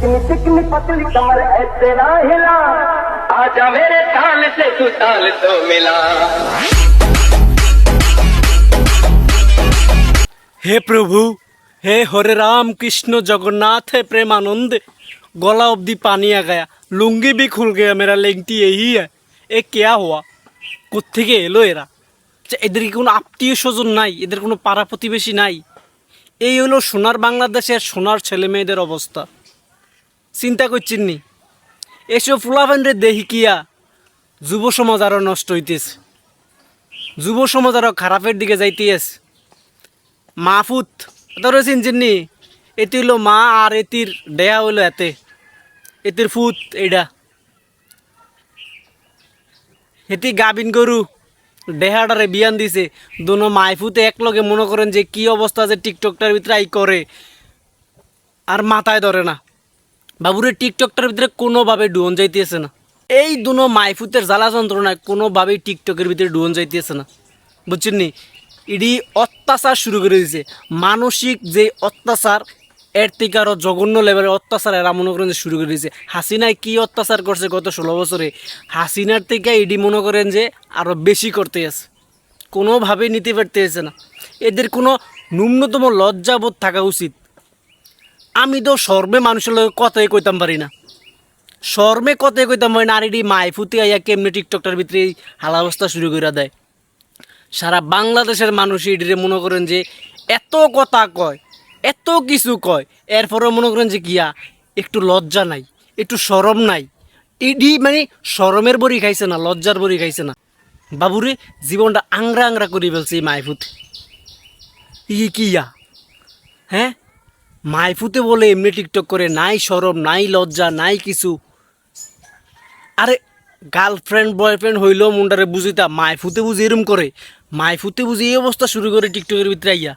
चिकनी चिकनी पतली कमर ऐसे ना हिला। आजा मेरे ताल से तू ताल तो मिला। হে প্রভু হে হরে রাম কৃষ্ণ জগন্নাথ হে প্রেমানন্দ গলা অবধি পানিয়া গায়া লুঙ্গি বি খুল গেয়া মেরা লেংটি এই এ কেয়া হওয়া কোথেকে এলো এরা এদের কি কোনো আত্মীয় স্বজন নাই এদের কোনো পাড়া প্রতিবেশী নাই এই হলো সোনার বাংলাদেশের সোনার ছেলে মেয়েদের অবস্থা চিন্তা করছেন নি এসব ফুলাফেন্ডের দেহি কিয়া যুব সমাজ আরও নষ্ট হইতেছে যুব সমাজ আরও খারাপের দিকে যাইতেছে মাহফুত তোর চিনচিনি এটি হলো মা আর এটির দেয়া হইল এতে এটির ফুত এইটা এটি গাবিন গরু দেহাটারে বিয়ান দিছে। দুনো মাইফুতে এক লগে মনে করেন যে কি অবস্থা যে টিকটকটার ভিতরে আই করে আর মাথায় ধরে না। বাবুরে টিকটকটার ভিতরে কোনোভাবে ডুয়ন যাইতেছে না। এই দুনো মাইফুতের জ্বালা যন্ত্রণায় কোনোভাবেই টিকটকের ভিতরে ডুয়ন যাইতেছে না। বুঝছেন নি? ইডি অত্যাচার শুরু করে দিয়েছে মানসিক যে অত্যাচার, এর থেকে আরও জঘন্য লেভেলের অত্যাচার এরা মনে করেন যে শুরু করে দিয়েছে হাসিনায় কি অত্যাচার করছে গত ষোলো বছরে? হাসিনার থেকে ইডি মনে করেন যে আরও বেশি করতে আছে। কোনোভাবেই নিতে পারতেছে না। এদের কোনো ন্যূনতম লজ্জাবোধ থাকা উচিত। আমি তো সর্বে মানুষের লগে কথাই কইতাম পারি না। শর্মে কথাই কইতাম পারি না, আর এটি মাইফুতি আইয়া কেমনি টিকটকটার ভিতরে এই হালাবস্থা শুরু করে দেয়। সারা বাংলাদেশের মানুষ এটিরে মনে করেন যে এত কথা কয়, এত কিছু কয়, এরপরেও মনে করেন যে কিয়া একটু লজ্জা নাই, একটু সরম নাই। ইডি মানে সরমের বড়ি খাইছে না, লজ্জার বড়ি খাইছে না। বাবুরে জীবনটা আংরা আংরা করে ফেলছে এই মাইফুত ই কিয়া হ্যাঁ? মাইফুতে বলে এমনি টিকটক করে, নাই সরম নাই লজ্জা, নাই কিছু। আরে গার্লফ্রেন্ড বয়ফ্রেন্ড হইলেও মুন্ডারে বুঝিতা মাইফুতে বুঝি এরম করে। মাইফুতে বুঝি এই অবস্থা শুরু করে টিকটকের ভিতরে আইয়া।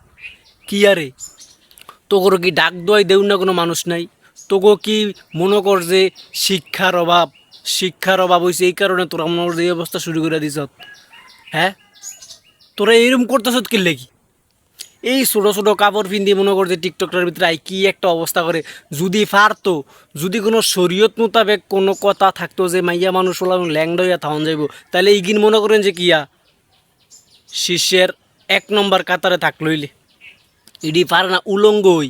কি আরে? তোগর কি ডাক দোয়াই দেউ না কোনো মানুষ নাই? তোগো কি মনে কর যে শিক্ষার অভাব শিক্ষার অভাব হয়েছে এই কারণে তোরা মনে কর এই অবস্থা শুরু করে দিছ হ্যাঁ? তোরা এরম করতেছ কি লেগি? এই ছোটো ছোটো কাপড় পিন্দি মনে করছে টিকটকটার ভিতরে আই কি একটা অবস্থা করে। যদি পারতো, যদি কোনো শরীয়ত মোতাবেক কোনো কথা থাকতো যে, মাইয়া মানুষ হলাম ল্যাংড হইয়া থাউন যাইব তাহলে ইগিন মনে করেন যে কিয়া শিষ্যের এক নম্বর কাতারে থাক লইলে ইডি পারে না, উলঙ্গ হই।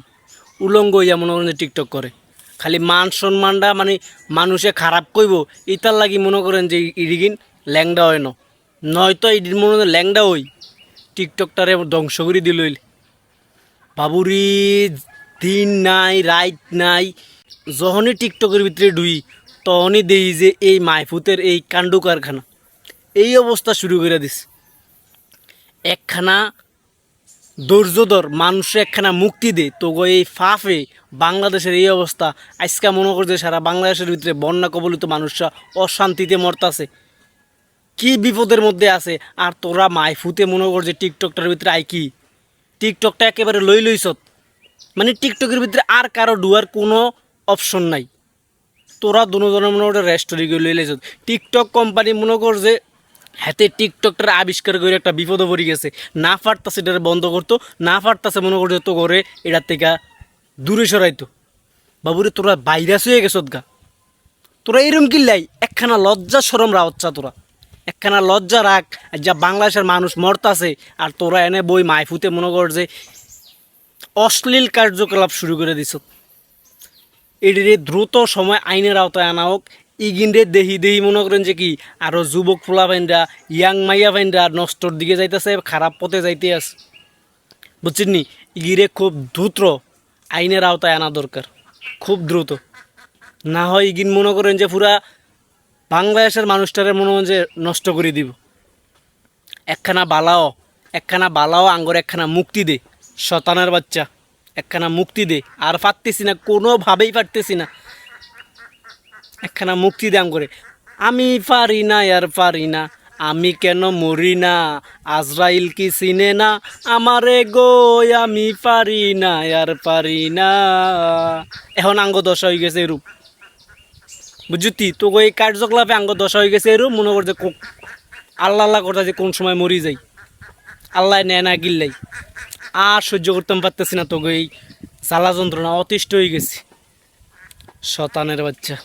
উলঙ্গ হইয়া মনে করেন যে টিকটক করে। খালি মান সম্মানটা মানে মানুষে খারাপ কইব ইতার লাগি মনে করেন যে ইডিগিন ল্যাংডা হয় না। নয়তো ইডির মনে ল্যাংডা হই। টিকটকটারে ধ্বংস করে দিল বাবুরি দিন নাই রাইট নাই। যখনই টিকটকের ভিতরে ডুই তখনই দেখি যে এই মাইফুতের এই কাণ্ড কারখানা। এই অবস্থা শুরু করে দিস একখানা ধৈর্যধর মানুষে একখানা মুক্তি দে তো এই ফাফে বাংলাদেশের এই অবস্থা। আজকে মনে করছে সারা বাংলাদেশের ভিতরে বন্যা কবলিত মানুষরা অশান্তিতে মরতাছে। কি বিপদের মধ্যে আছে? আর তোরা মাইফুতে মনে কর যে টিকটকটার ভিতরে আই কি? টিকটকটা একেবারে লই লইছত মানে টিকটকের ভিতরে আর কারও ডুয়ার কোনো অপশন নাই। তোরা দুজনের মনে করে রেস্টোরি করে লই লাইছত টিকটক কোম্পানি মনে কর যে হাতে টিকটকটার আবিষ্কার করে একটা বিপদে পড়ে গেছে। না পারতাছে এটা বন্ধ করতো, না পারতাছে মনে করছে তো করে এটার থেকে দূরে সরাইতো। বাবুরে তোরা ভাইরাস হয়ে গেছত গা। তোরা এরম কিল্লাই? একখানা লজ্জা সরম রাওচ্ছা তোরা। একখানা লজ্জা রাখ যা বাংলাদেশের মানুষ মরতাছে, আর তোরা এনে বই মাইফুতে মনে কর যে অশ্লীল কার্যকলাপ শুরু করে দিছ। এটিরে দ্রুত সময় আইনের আওতায় আনা হোক ইগিনরে দেহি দেহি মনে করেন যে কি আরও যুবক ফুলা বাইনরা ইয়াং মাইয়া বাইনরা নষ্টর দিকে যাইতেছে, খারাপ পথে যাইতে আছে। বুঝছেন নি? ইগিরে খুব দ্রুত আইনের আওতায় আনা দরকার। খুব দ্রুত। না হয় ইগিন মনে করেন যে পুরা বাংলাদেশের মানুষটারে মনে হয় যে নষ্ট করে দিব। একখানা বালাও একখানা বালাও আঙ্গর, একখানা মুক্তি দে, শতানের বাচ্চা, একখানা মুক্তি দে। আর পারতেছি না, কোনোভাবেই পারতেছি না। একখানা মুক্তি দে করে আমি পারি না, আর পারি না, আমি কেন মরি না? আজরাইল কি চিনে না? আমারে গো, আমি পারি না, আর পারি না। এখন আঙ্গ দশা হয়ে গেছে এরূপ। বুঝতি তো? এই কার্যকলাপে আঙ্গ দশা হয়ে গেছে এরও মনে করছে আল্লাহ আল্লাহ করতে যে কোন সময় মরি যাই। আল্লাহ নেয় না, গিল্লাই। আর সহ্য করতে পারতেছি না তোকে এই জ্বালা যন্ত্রণা, অতিষ্ঠ হয়ে গেছে। শতানের বাচ্চা।